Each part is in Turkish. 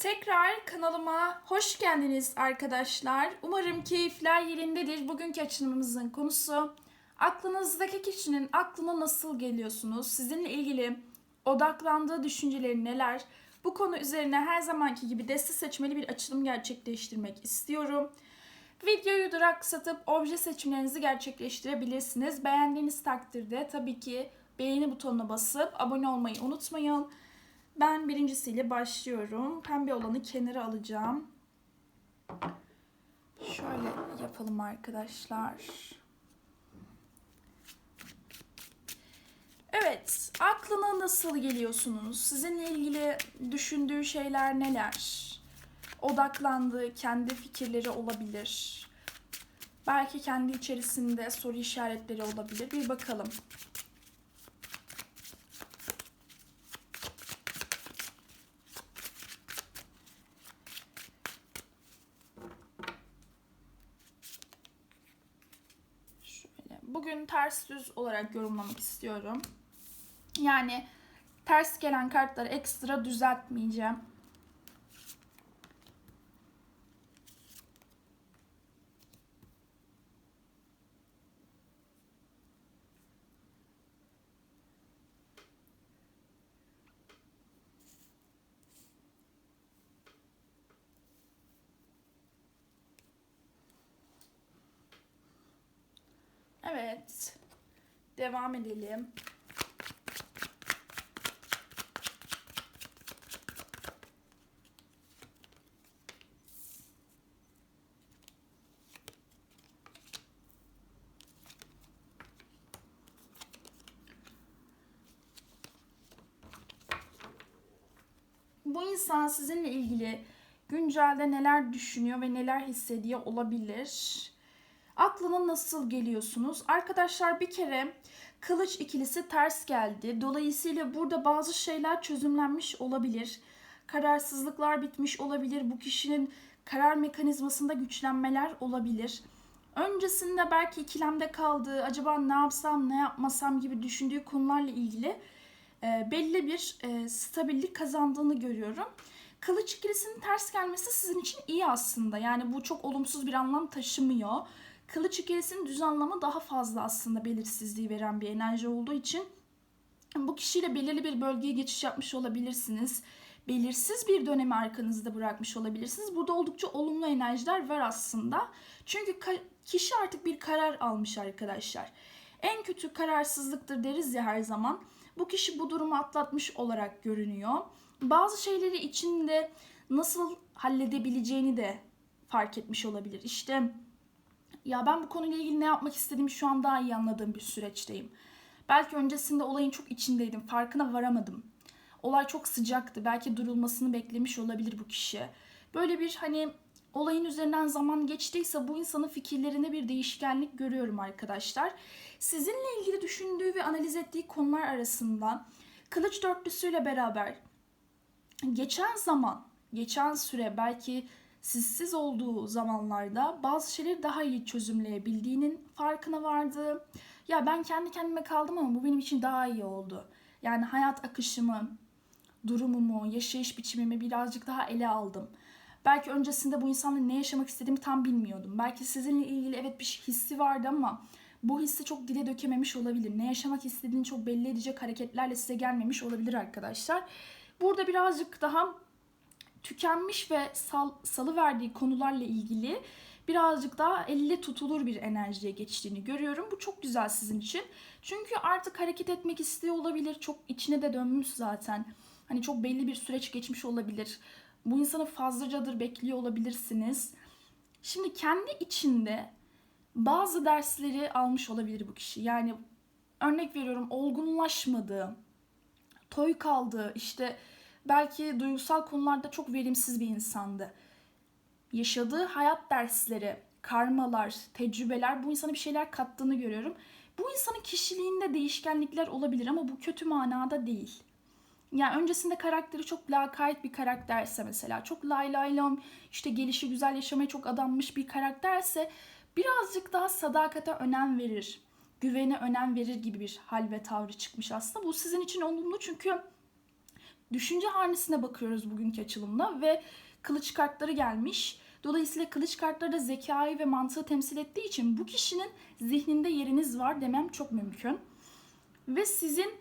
Tekrar kanalıma hoş geldiniz arkadaşlar. Umarım keyifler yerindedir. Bugünkü açılımımızın konusu aklınızdaki kişinin aklına nasıl geliyorsunuz? Sizinle ilgili odaklandığı düşünceleri neler? Bu konu üzerine her zamanki gibi deste seçmeli bir açılım gerçekleştirmek istiyorum. Videoyu duraksatıp obje seçimlerinizi gerçekleştirebilirsiniz. Beğendiğiniz takdirde tabii ki beğeni butonuna basıp abone olmayı unutmayın. Ben birincisiyle başlıyorum. Pembe olanı kenara alacağım. Şöyle yapalım arkadaşlar. Evet, aklına nasıl geliyorsunuz? Sizinle ilgili düşündüğü şeyler neler? Odaklandığı kendi fikirleri olabilir. Belki kendi içerisinde soru işaretleri olabilir. Bir bakalım. Şöyle. Bugün ters düz olarak yorumlamak istiyorum. Yani ters gelen kartları ekstra düzeltmeyeceğim. Evet. Devam edelim. Bu insan sizinle ilgili güncelde neler düşünüyor ve neler hissediyor olabilir. Aklına nasıl geliyorsunuz? Arkadaşlar bir kere kılıç ikilisi ters geldi. Dolayısıyla burada bazı şeyler çözümlenmiş olabilir. Kararsızlıklar bitmiş olabilir. Bu kişinin karar mekanizmasında güçlenmeler olabilir. Öncesinde belki ikilemde kaldığı, acaba ne yapsam, ne yapmasam gibi düşündüğü konularla ilgili e, belli bir e, stabillik kazandığını görüyorum. Kılıç ikilisinin ters gelmesi sizin için iyi aslında. Yani bu çok olumsuz bir anlam taşımıyor. Kılıç ikilisinin düz anlamı daha fazla aslında belirsizliği veren bir enerji olduğu için bu kişiyle belirli bir bölgeye geçiş yapmış olabilirsiniz. Belirsiz bir dönemi arkanızda bırakmış olabilirsiniz. Burada oldukça olumlu enerjiler var aslında. Çünkü kişi artık bir karar almış arkadaşlar. En kötü kararsızlıktır deriz ya her zaman. Bu kişi bu durumu atlatmış olarak görünüyor. Bazı şeyleri içinde nasıl halledebileceğini de fark etmiş olabilir. İşte ya ben bu konuyla ilgili ne yapmak istediğimi şu an daha iyi anladığım bir süreçteyim. Belki öncesinde olayın çok içindeydim, farkına varamadım. Olay çok sıcaktı, belki durulmasını beklemiş olabilir bu kişi. Böyle bir hani olayın üzerinden zaman geçtiyse bu insanın fikirlerinde bir değişkenlik görüyorum arkadaşlar. Sizinle ilgili düşündüğü ve analiz ettiği konular arasında kılıç dörtlüsüyle beraber geçen zaman, geçen süre belki sizsiz olduğu zamanlarda bazı şeyleri daha iyi çözümleyebildiğinin farkına vardı. Ya ben kendi kendime kaldım ama bu benim için daha iyi oldu. Yani hayat akışımı, durumumu, yaşayış biçimimi birazcık daha ele aldım. Belki öncesinde bu insanla ne yaşamak istediğimi tam bilmiyordum. Belki sizinle ilgili evet bir hissi vardı ama bu hissi çok dile dökememiş olabilir. Ne yaşamak istediğini çok belli edecek hareketlerle size gelmemiş olabilir arkadaşlar. Burada birazcık daha tükenmiş ve sal, salı verdiği konularla ilgili birazcık daha elle tutulur bir enerjiye geçtiğini görüyorum. Bu çok güzel sizin için. Çünkü artık hareket etmek istiyor olabilir. Çok içine de dönmüş zaten. Hani çok belli bir süreç geçmiş olabilir. Bu insanı fazlacadır bekliyor olabilirsiniz. Şimdi kendi içinde bazı dersleri almış olabilir bu kişi. Yani örnek veriyorum olgunlaşmadığı, toy kaldığı, işte belki duygusal konularda çok verimsiz bir insandı. Yaşadığı hayat dersleri, karmalar, tecrübeler bu insana bir şeyler kattığını görüyorum. Bu insanın kişiliğinde değişkenlikler olabilir ama bu kötü manada değil. Yani öncesinde karakteri çok lakayt bir karakterse mesela, çok lay lay lam, işte gelişi güzel yaşamaya çok adanmış bir karakterse birazcık daha sadakate önem verir, güvene önem verir gibi bir hal ve tavrı çıkmış aslında. Bu sizin için olumlu çünkü düşünce hanesine bakıyoruz bugünkü açılımda ve kılıç kartları gelmiş. Dolayısıyla kılıç kartları da zekayı ve mantığı temsil ettiği için bu kişinin zihninde yeriniz var demem çok mümkün. Ve sizin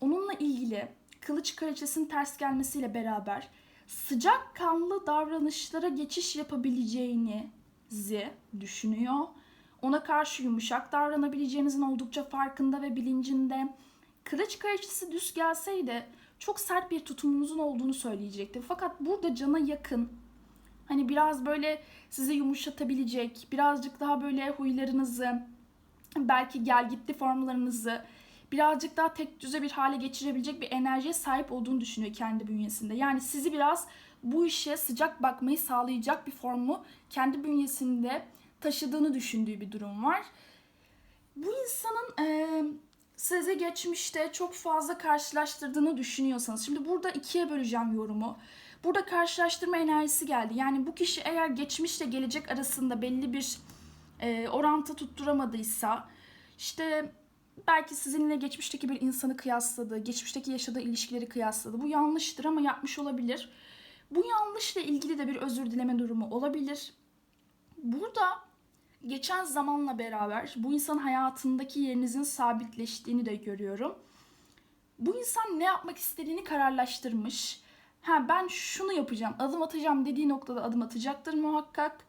onunla ilgili kılıç kraliçesinin ters gelmesiyle beraber sıcak kanlı davranışlara geçiş yapabileceğinizi düşünüyor. Ona karşı yumuşak davranabileceğinizin oldukça farkında ve bilincinde. Kılıç kraliçesi düz gelseydi çok sert bir tutumunuzun olduğunu söyleyecekti. Fakat burada cana yakın, hani biraz böyle sizi yumuşatabilecek, birazcık daha böyle huylarınızı, belki gel gitti formlarınızı birazcık daha tek düze bir hale geçirebilecek bir enerjiye sahip olduğunu düşünüyor kendi bünyesinde. Yani sizi biraz bu işe sıcak bakmayı sağlayacak bir formu kendi bünyesinde taşıdığını düşündüğü bir durum var. Bu insanın e, size geçmişte çok fazla karşılaştırdığını düşünüyorsanız, şimdi burada ikiye böleceğim yorumu. Burada karşılaştırma enerjisi geldi. Yani bu kişi eğer geçmişle gelecek arasında belli bir e, orantı tutturamadıysa, işte belki sizinle geçmişteki bir insanı kıyasladı, geçmişteki yaşadığı ilişkileri kıyasladı. Bu yanlıştır ama yapmış olabilir. Bu yanlışla ilgili de bir özür dileme durumu olabilir. Burada geçen zamanla beraber bu insan hayatındaki yerinizin sabitleştiğini de görüyorum. Bu insan ne yapmak istediğini kararlaştırmış. Ha ben şunu yapacağım, adım atacağım dediği noktada adım atacaktır muhakkak.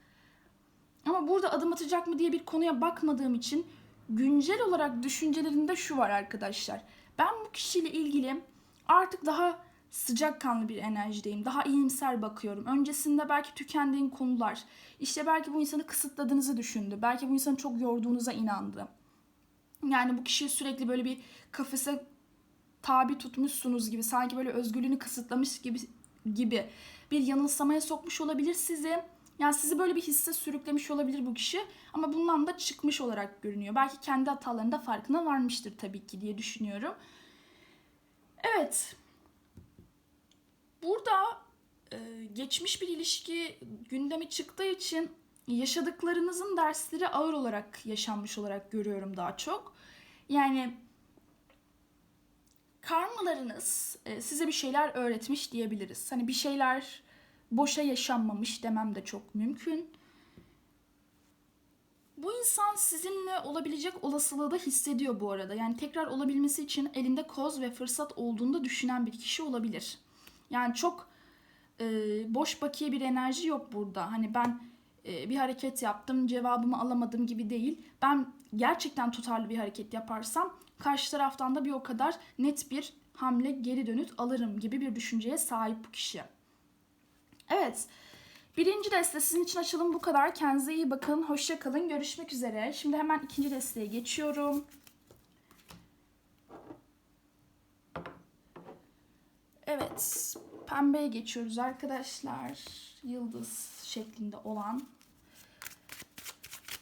Ama burada adım atacak mı diye bir konuya bakmadığım için güncel olarak düşüncelerinde şu var arkadaşlar. Ben bu kişiyle ilgili artık daha sıcakkanlı bir enerjideyim. Daha iyimser bakıyorum. Öncesinde belki tükendiğin konular, işte belki bu insanı kısıtladığınızı düşündü. Belki bu insanı çok yorduğunuza inandı. Yani bu kişiyi sürekli böyle bir kafese tabi tutmuşsunuz gibi, sanki böyle özgürlüğünü kısıtlamış gibi gibi bir yanılsamaya sokmuş olabilir sizi. Yani sizi böyle bir hisse sürüklemiş olabilir bu kişi ama bundan da çıkmış olarak görünüyor. Belki kendi hatalarında farkına varmıştır tabii ki diye düşünüyorum. Evet. Burada e, geçmiş bir ilişki gündemi çıktığı için yaşadıklarınızın dersleri ağır olarak yaşanmış olarak görüyorum daha çok. Yani karmalarınız e, size bir şeyler öğretmiş diyebiliriz. Hani bir şeyler boşa yaşanmamış demem de çok mümkün. Bu insan sizinle olabilecek olasılığı da hissediyor bu arada. Yani tekrar olabilmesi için elinde koz ve fırsat olduğunda düşünen bir kişi olabilir. Yani çok e, boş bakiye bir enerji yok burada. Hani ben e, bir hareket yaptım, cevabımı alamadım gibi değil. Ben gerçekten tutarlı bir hareket yaparsam karşı taraftan da bir o kadar net bir hamle geri dönüt alırım gibi bir düşünceye sahip bu kişi. Evet. Birinci deste sizin için açılım bu kadar. Kendinize iyi bakın. Hoşça kalın. Görüşmek üzere. Şimdi hemen ikinci desteye geçiyorum. Evet. Pembeye geçiyoruz arkadaşlar. Yıldız şeklinde olan.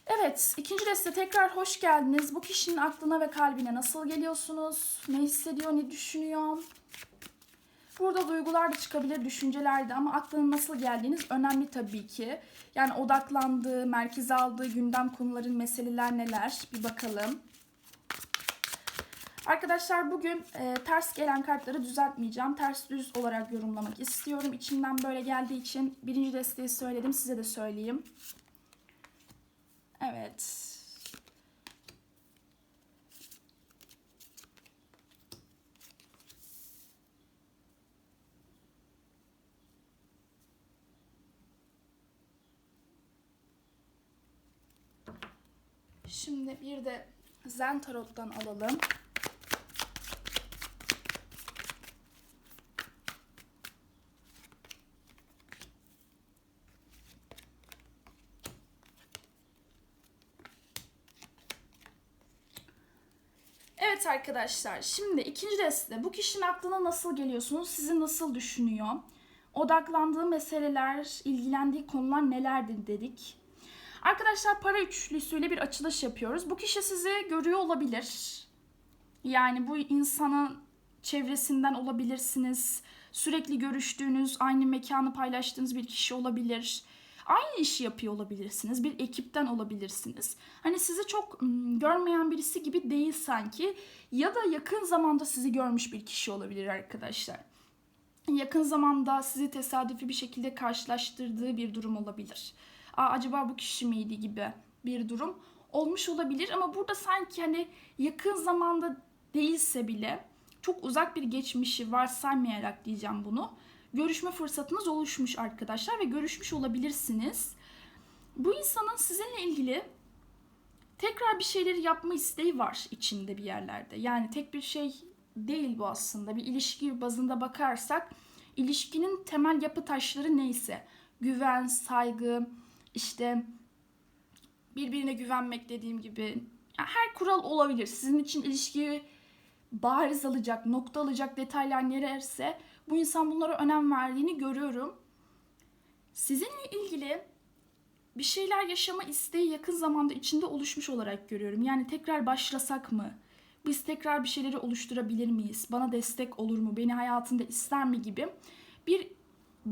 Evet, ikinci deste tekrar hoş geldiniz. Bu kişinin aklına ve kalbine nasıl geliyorsunuz? Ne hissediyor, ne düşünüyor? Burada duygular da çıkabilir, düşünceler de ama aklına nasıl geldiğiniz önemli tabii ki. Yani odaklandığı, merkez aldığı gündem konuların meseleler neler bir bakalım. Arkadaşlar bugün e, ters gelen kartları düzeltmeyeceğim. Ters düz olarak yorumlamak istiyorum. İçimden böyle geldiği için birinci desteği söyledim. Size de söyleyeyim. Evet. Şimdi bir de Zen Tarot'tan alalım. Evet arkadaşlar şimdi ikinci deste bu kişinin aklına nasıl geliyorsunuz? Sizi nasıl düşünüyor? Odaklandığı meseleler, ilgilendiği konular nelerdir dedik. Arkadaşlar para üçlüsüyle bir açılış yapıyoruz. Bu kişi sizi görüyor olabilir. Yani bu insanın çevresinden olabilirsiniz. Sürekli görüştüğünüz, aynı mekanı paylaştığınız bir kişi olabilir. Aynı işi yapıyor olabilirsiniz. Bir ekipten olabilirsiniz. Hani sizi çok görmeyen birisi gibi değil sanki. Ya da yakın zamanda sizi görmüş bir kişi olabilir arkadaşlar. yakın zamanda sizi tesadüfi bir şekilde karşılaştırdığı bir durum olabilir. Aa, acaba bu kişi miydi gibi bir durum olmuş olabilir ama burada sanki hani yakın zamanda değilse bile çok uzak bir geçmişi varsaymayarak diyeceğim bunu. Görüşme fırsatınız oluşmuş arkadaşlar ve görüşmüş olabilirsiniz. Bu insanın sizinle ilgili tekrar bir şeyleri yapma isteği var içinde bir yerlerde. Yani tek bir şey değil bu aslında. Bir ilişki bazında bakarsak ilişkinin temel yapı taşları neyse güven, saygı, işte birbirine güvenmek dediğim gibi her kural olabilir. Sizin için ilişkiyi bariz alacak, nokta alacak detaylar nelerse bu insan bunlara önem verdiğini görüyorum. Sizinle ilgili bir şeyler yaşama isteği yakın zamanda içinde oluşmuş olarak görüyorum. Yani tekrar başlasak mı? Biz tekrar bir şeyleri oluşturabilir miyiz? Bana destek olur mu? Beni hayatında ister mi gibi bir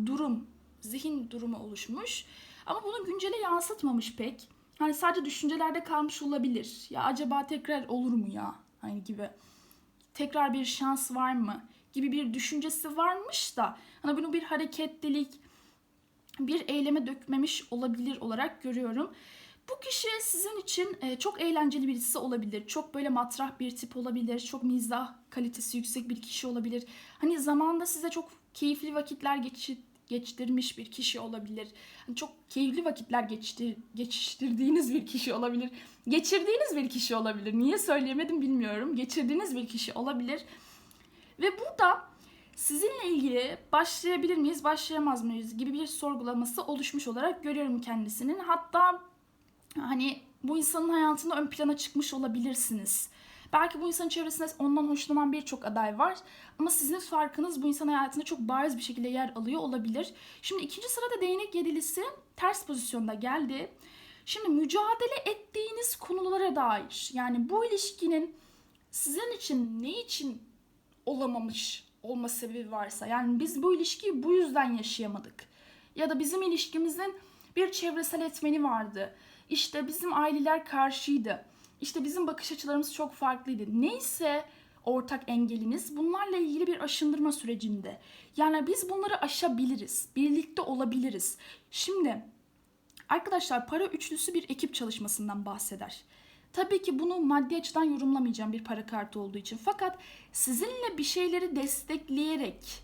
durum, zihin durumu oluşmuş. Ama bunu güncele yansıtmamış pek. Hani sadece düşüncelerde kalmış olabilir. Ya acaba tekrar olur mu ya? Hani gibi. Tekrar bir şans var mı? Gibi bir düşüncesi varmış da hani bunu bir hareketlilik, bir eyleme dökmemiş olabilir olarak görüyorum. Bu kişi sizin için e, çok eğlenceli birisi olabilir. Çok böyle matrah bir tip olabilir. Çok mizah kalitesi yüksek bir kişi olabilir. Hani zamanında size çok keyifli vakitler geçir, geçirmiş bir kişi olabilir. Hani çok keyifli vakitler geçti, geçiştirdiğiniz bir kişi olabilir. Geçirdiğiniz bir kişi olabilir. Niye söyleyemedim bilmiyorum. Geçirdiğiniz bir kişi olabilir. Ve burada sizinle ilgili başlayabilir miyiz, başlayamaz mıyız gibi bir sorgulaması oluşmuş olarak görüyorum kendisinin. Hatta hani bu insanın hayatında ön plana çıkmış olabilirsiniz. Belki bu insanın çevresinde ondan hoşlanan birçok aday var. Ama sizin farkınız bu insan hayatında çok bariz bir şekilde yer alıyor olabilir. Şimdi ikinci sırada değnek yedilisi ters pozisyonda geldi. Şimdi mücadele ettiğiniz konulara dair yani bu ilişkinin sizin için ne için olamamış olma sebebi varsa yani biz bu ilişkiyi bu yüzden yaşayamadık. Ya da bizim ilişkimizin bir çevresel etmeni vardı. İşte bizim aileler karşıydı. İşte bizim bakış açılarımız çok farklıydı. Neyse ortak engeliniz bunlarla ilgili bir aşındırma sürecinde. Yani biz bunları aşabiliriz. Birlikte olabiliriz. Şimdi arkadaşlar para üçlüsü bir ekip çalışmasından bahseder. Tabii ki bunu maddi açıdan yorumlamayacağım bir para kartı olduğu için. Fakat sizinle bir şeyleri destekleyerek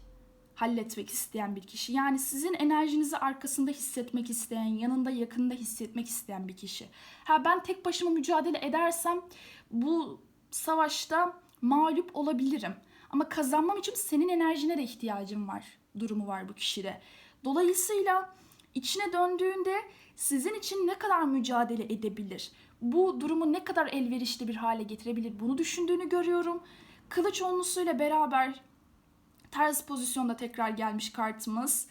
halletmek isteyen bir kişi. Yani sizin enerjinizi arkasında hissetmek isteyen, yanında yakında hissetmek isteyen bir kişi. Ha ben tek başıma mücadele edersem bu savaşta mağlup olabilirim. Ama kazanmam için senin enerjine de ihtiyacım var. Durumu var bu kişide. Dolayısıyla içine döndüğünde sizin için ne kadar mücadele edebilir? Bu durumu ne kadar elverişli bir hale getirebilir? Bunu düşündüğünü görüyorum. Kılıç onlusuyla beraber ters pozisyonda tekrar gelmiş kartımız.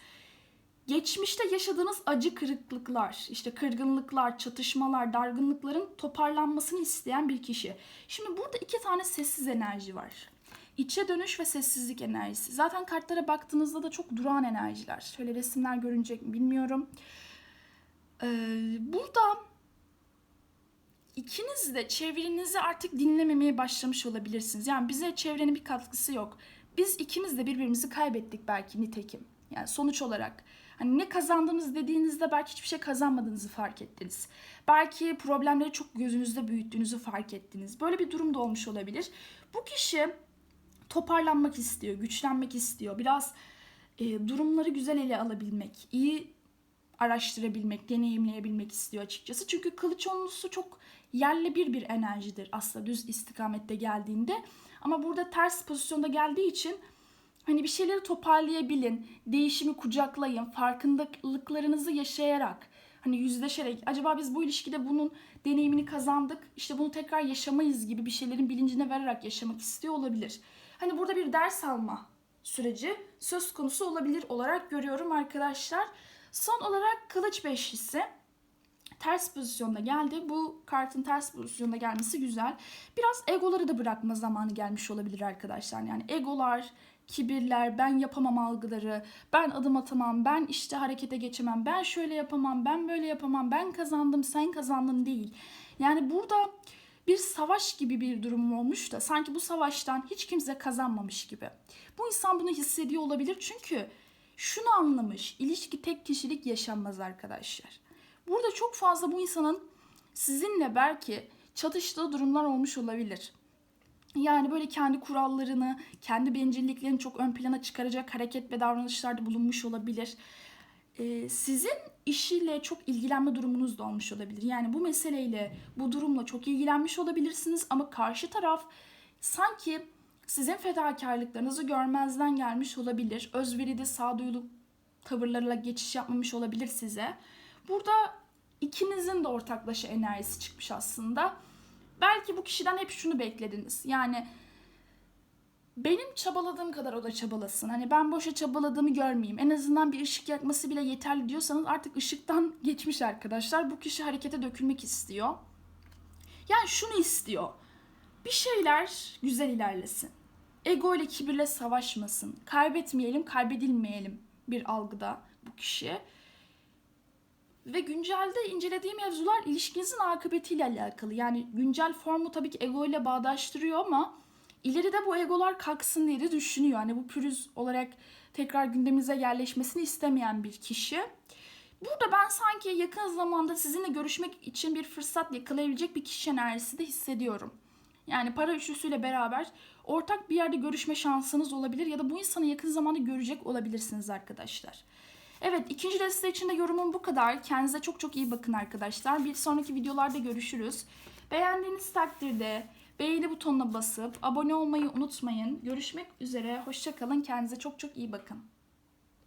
Geçmişte yaşadığınız acı kırıklıklar, işte kırgınlıklar, çatışmalar, dargınlıkların toparlanmasını isteyen bir kişi. Şimdi burada iki tane sessiz enerji var. İçe dönüş ve sessizlik enerjisi. Zaten kartlara baktığınızda da çok duran enerjiler. Şöyle resimler görünecek mi bilmiyorum. Ee, burada ikiniz de çevrenizi artık dinlememeye başlamış olabilirsiniz. Yani bize çevrenin bir katkısı yok. Biz ikimiz de birbirimizi kaybettik belki nitekim. Yani sonuç olarak hani ne kazandınız dediğinizde belki hiçbir şey kazanmadığınızı fark ettiniz. Belki problemleri çok gözünüzde büyüttüğünüzü fark ettiniz. Böyle bir durum da olmuş olabilir. Bu kişi toparlanmak istiyor, güçlenmek istiyor. Biraz e, durumları güzel ele alabilmek, iyi araştırabilmek, deneyimleyebilmek istiyor açıkçası. Çünkü kılıç onlusu çok yerle bir bir enerjidir aslında düz istikamette geldiğinde. Ama burada ters pozisyonda geldiği için hani bir şeyleri toparlayabilin, değişimi kucaklayın, farkındalıklarınızı yaşayarak hani yüzleşerek acaba biz bu ilişkide bunun deneyimini kazandık işte bunu tekrar yaşamayız gibi bir şeylerin bilincine vererek yaşamak istiyor olabilir. Hani burada bir ders alma süreci söz konusu olabilir olarak görüyorum arkadaşlar. Son olarak kılıç beşlisi ters pozisyonda geldi. Bu kartın ters pozisyonda gelmesi güzel. Biraz egoları da bırakma zamanı gelmiş olabilir arkadaşlar. Yani egolar, kibirler, ben yapamam algıları, ben adım atamam, ben işte harekete geçemem, ben şöyle yapamam, ben böyle yapamam, ben kazandım, sen kazandın değil. Yani burada bir savaş gibi bir durum olmuş da sanki bu savaştan hiç kimse kazanmamış gibi. Bu insan bunu hissediyor olabilir çünkü şunu anlamış. ilişki tek kişilik yaşanmaz arkadaşlar. Burada çok fazla bu insanın sizinle belki çatıştığı durumlar olmuş olabilir. Yani böyle kendi kurallarını, kendi bencilliklerini çok ön plana çıkaracak hareket ve davranışlarda bulunmuş olabilir. Ee, sizin işiyle çok ilgilenme durumunuz da olmuş olabilir. Yani bu meseleyle, bu durumla çok ilgilenmiş olabilirsiniz ama karşı taraf sanki sizin fedakarlıklarınızı görmezden gelmiş olabilir. Özveride sağduyulu tavırlarla geçiş yapmamış olabilir size. Burada ikinizin de ortaklaşa enerjisi çıkmış aslında. Belki bu kişiden hep şunu beklediniz. Yani benim çabaladığım kadar o da çabalasın. Hani ben boşa çabaladığımı görmeyeyim. En azından bir ışık yakması bile yeterli diyorsanız artık ışıktan geçmiş arkadaşlar. Bu kişi harekete dökülmek istiyor. Yani şunu istiyor. Bir şeyler güzel ilerlesin. Ego ile kibirle savaşmasın. Kaybetmeyelim, kaybedilmeyelim bir algıda bu kişi. Ve güncelde incelediği mevzular ilişkinizin akıbetiyle alakalı. Yani güncel formu tabii ki ego ile bağdaştırıyor ama ileride bu egolar kalksın diye de düşünüyor. Hani bu pürüz olarak tekrar gündemimize yerleşmesini istemeyen bir kişi. Burada ben sanki yakın zamanda sizinle görüşmek için bir fırsat yakalayabilecek bir kişi enerjisi de hissediyorum. Yani para üçlüsüyle beraber ortak bir yerde görüşme şansınız olabilir ya da bu insanı yakın zamanda görecek olabilirsiniz arkadaşlar. Evet ikinci deste için de yorumum bu kadar. Kendinize çok çok iyi bakın arkadaşlar. Bir sonraki videolarda görüşürüz. Beğendiğiniz takdirde beğeni butonuna basıp abone olmayı unutmayın. Görüşmek üzere. Hoşçakalın. Kendinize çok çok iyi bakın.